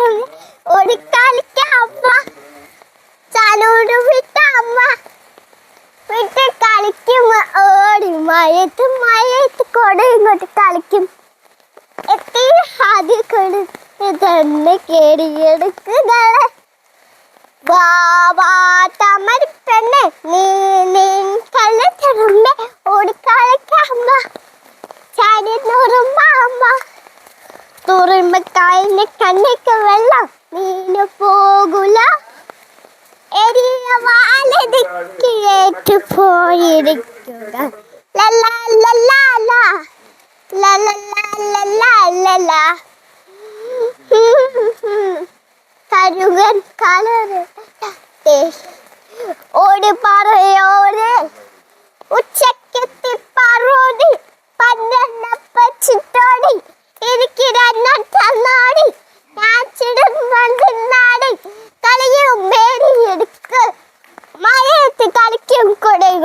ചാനൂര് ഒരു കളിക്ക് അമ്മ വിട്ട അമ്മ. വിട്ട് കളിക്കും. ഓടി മഴയത്ത് മഴയത്ത് കൊട കളിക്കും. എത്തി ആദ്യം കൊടുത്ത് തന്നെ കേടിയെടുക്കുന്നത് വാവാത്തമരി പെണ്ണെ നീ നീ കള്ള ചെറുമ്പേ ഓടിക്കളിക്കമ്മ ചാടി തുറുമ്പക്കായലിന്റെ കണ്ണൊക്കെ വെള്ളം. നീനു പോകൂല. എരിയ വാലതിക്കിഴേറ്റ് പോയിരിക്കുക കരുകൻ കളറ്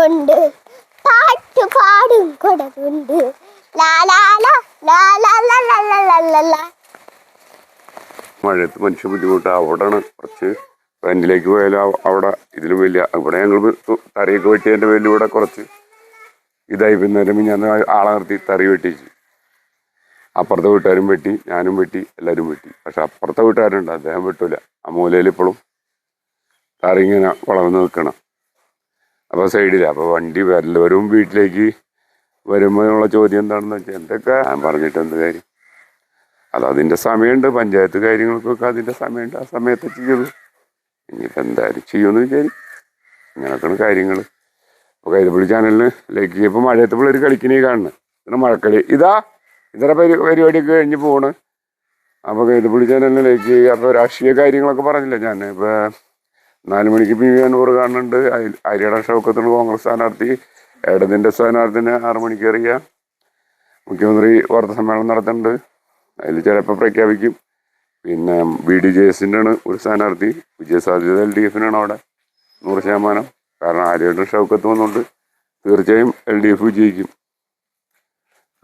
കൊടകുണ്ട് പാട്ട് പാടും കൊടകുണ്ട് മഴയത്ത് മനുഷ്യ ബുദ്ധിമുട്ട് അവിടെ കുറച്ച് വണ്ടിലേക്ക് പോയാലും അവിടെ ഇതിൽ വലിയ ഇവിടെ ഞങ്ങൾ തറിയൊക്കെ വെട്ടിയതിന്റെ പേരിൽ ഇവിടെ കുറച്ച് ഇതായി പിന്നേരം ഞാൻ ആളെ നിർത്തി തറി വെട്ടിച്ചു അപ്പുറത്തെ വീട്ടുകാരും വെട്ടി ഞാനും വെട്ടി എല്ലാവരും വെട്ടി പക്ഷെ അപ്പുറത്തെ വീട്ടുകാരുണ്ട് അദ്ദേഹം വെട്ടൂല ആ മൂലയിൽ ഇപ്പോഴും തറി ഇങ്ങനെ വളർന്നു നിൽക്കണം അപ്പോൾ സൈഡില്ല അപ്പോൾ വണ്ടി വല്ലവരും വീട്ടിലേക്ക് വരുമ്പോഴുള്ള ചോദ്യം എന്താണെന്ന് വെച്ചാൽ എന്തൊക്കെ? പറഞ്ഞിട്ട് എന്ത് കാര്യം? അത് അതിന്റെ സമയമുണ്ട് പഞ്ചായത്ത് കാര്യങ്ങൾക്കൊക്കെ അതിന്റെ സമയമുണ്ട് ആ സമയത്ത് ചെയ്തു ഇനിയിപ്പോൾ എന്തായാലും ചെയ്യുമെന്ന് വിചാരിക്കും ഇങ്ങനെയൊക്കെയാണ് കാര്യങ്ങൾ അപ്പോൾ കൈതപ്പള്ളി ചാനലിന് ലൈക്ക് ചെയ്യുമ്പോൾ മഴയത്ത് പിള്ളേർ കളിക്കണേ കാണണം പിന്നെ മഴക്കളി. ഇതാ ഇതര പരി പരിപാടിയൊക്കെ കഴിഞ്ഞ് പോണ്. അപ്പോൾ കൈതപ്പള്ളി ചാനലിന് ലൈക്ക് ചെയ്യുക അപ്പോൾ രാഷ്ട്രീയ കാര്യങ്ങളൊക്കെ പറഞ്ഞില്ല ഞാൻ ഇപ്പോൾ നാല് മണിക്ക് പി വി അനൂർ കാണുന്നുണ്ട്. അരിയട ഷൗക്കത്തിന് കോൺഗ്രസ് സ്ഥാനാർത്ഥി. ഇടതിന്റെ സ്ഥാനാർത്ഥിനെ ആറു മണിക്ക് അറിയാം. മുഖ്യമന്ത്രി വാർത്താ സമ്മേളനം നടത്തുന്നുണ്ട്. അതിൽ ചിലപ്പോൾ പ്രഖ്യാപിക്കും. പിന്നെ ബി ഡി ജെ എസിന്റെ ആണ് ഒരു സ്ഥാനാർത്ഥി. വിജയസാധ്യത എൽ ഡി എഫിനാണ് അവിടെ നൂറ് ശതമാനം. കാരണം ആര്യയുടെ ഷൗക്കത്ത് വന്നുകൊണ്ട് തീർച്ചയായും എൽ ഡി എഫ് വിജയിക്കും.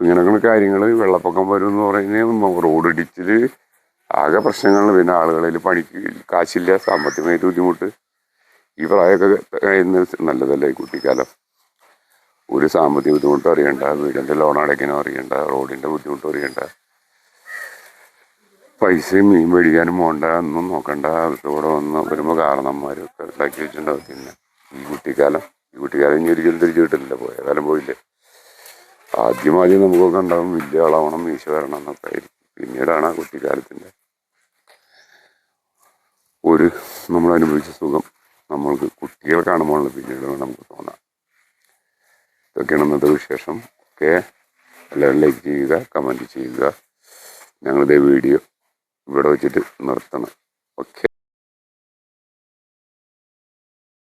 ഇങ്ങനെയൊക്കെയാണ് കാര്യങ്ങൾ വെള്ളപ്പൊക്കം വരും എന്ന് പറയുന്നത് റോഡ് ഇടിച്ചിൽ ആകെ പ്രശ്നങ്ങൾ പിന്നെ ആളുകളിൽ പണിക്ക് കാശില്ല സാമ്പത്തികമായിട്ട് ബുദ്ധിമുട്ട്. ഈ പ്രായമൊക്കെ കഴിയുന്ന നല്ലതല്ല ഈ കുട്ടിക്കാലം? ഒരു സാമ്പത്തിക ബുദ്ധിമുട്ടും അറിയണ്ട വീടിന്റെ ലോൺ അടയ്ക്കാനും അറിയണ്ട റോഡിന്റെ ബുദ്ധിമുട്ടും അറിയണ്ട. പൈസയും മീൻ മേടിക്കാനും പോകണ്ട ഒന്നും നോക്കണ്ട. ഇവിടെ വന്ന് വരുമ്പോൾ കാരണന്മാരൊക്കെ ഉണ്ടാക്കി വെച്ചിട്ടുണ്ടാവും. പിന്നെ ഈ കുട്ടിക്കാലം ഈ കുട്ടിക്കാലം ഇനി ഒരിക്കലും തിരിച്ചു കിട്ടില്ല പോയ കാലം പോയില്ലേ? ആദ്യം ആദ്യം നമുക്കൊക്കെ ഉണ്ടാവും വലിയ ആളാവണം മീശ വരണം എന്നൊക്കെ ആയിരിക്കും പിന്നീടാണ് ആ കുട്ടിക്കാലത്തിന്റെ ഒരു നമ്മൾ അനുഭവിച്ച സുഖം. നമ്മൾക്ക് കുട്ടികളെ കാണുമ്പോഴുള്ള പിന്നീട് നമുക്ക് തോന്നാം ഇതൊക്കെയാണ് ഇന്നത്തെ വിശേഷം. ഓക്കെ എല്ലാവരും ലൈക്ക് ചെയ്യുക കമന്റ് ചെയ്യുക. ഞങ്ങളിതേ വീഡിയോ ഇവിടെ വെച്ചിട്ട് നിർത്തണം. ഓക്കെ